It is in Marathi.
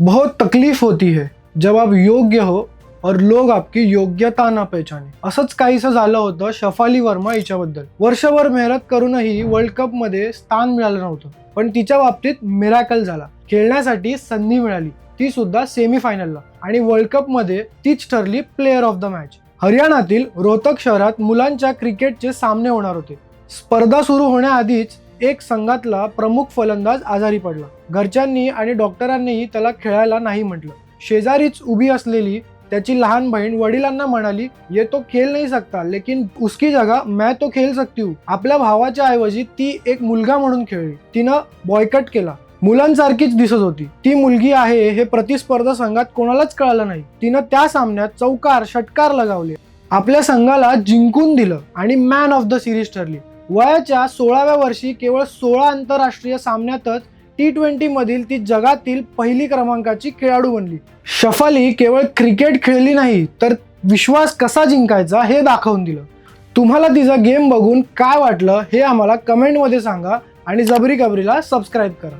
बहुत तकलीफ होती है जब आप योग्य हो और लोग आपकी योग्यता ना पहचाने। असंच काहीसं झालं होतं शफाली वर्मा हिच्याबद्दल। वर्षभर मेहनत करूनही वर्ल्ड कपमध्ये स्थान मिळालं नव्हतं पण तिच्या बाबतीत मिराकल झाला. खेळण्यासाठी संधी मिळाली. ती सुद्धा सेमी फायनलला आणि वर्ल्ड कपमध्ये तीच ठरली प्लेअर ऑफ द मॅच हरियाणातील रोहतक शहरात मुलांच्या क्रिकेटचे सामने होणार होते. स्पर्धा सुरू होण्याआधीच एक संघातला प्रमुख फलंदाज आजारी पडला. घरच्यांनी आणि डॉक्टरांनीही त्याला खेळायला नाही म्हटलं. शेजारीच उभी असलेली त्याची लहान बहीण वडिलांना म्हणाली ये तो खेळ नाही सकता लेकिन उसकी जगा मैं तो खेळ सकती हूँ. आपल्या भावाच्या ऐवजी ती एक मुलगा म्हणून खेळली. तिनं बॉयकट केला. मुलांसारखीच दिसत होती. ती मुलगी आहे हे प्रतिस्पर्धा संघात कोणालाच कळालं नाही. तिनं त्या सामन्यात चौकार षटकार लगावले. आपल्या संघाला जिंकून दिलं आणि मॅन ऑफ द सिरीज ठरली. वयाच्या सोळाव्या वर्षी केवळ सोळा आंतरराष्ट्रीय सामन्यातच टी ट्वेंटी मधील ती जगातील पहिली क्रमांकाची खेळाडू बनली. शफाली केवळ क्रिकेट खेळली नाही तर विश्वास कसा जिंकायचा हे दाखवून दिलं. तुम्हाला तिचा गेम बघून काय वाटलं हे आम्हाला कमेंटमध्ये सांगा आणि जबरी कबरीला सबस्क्राईब करा.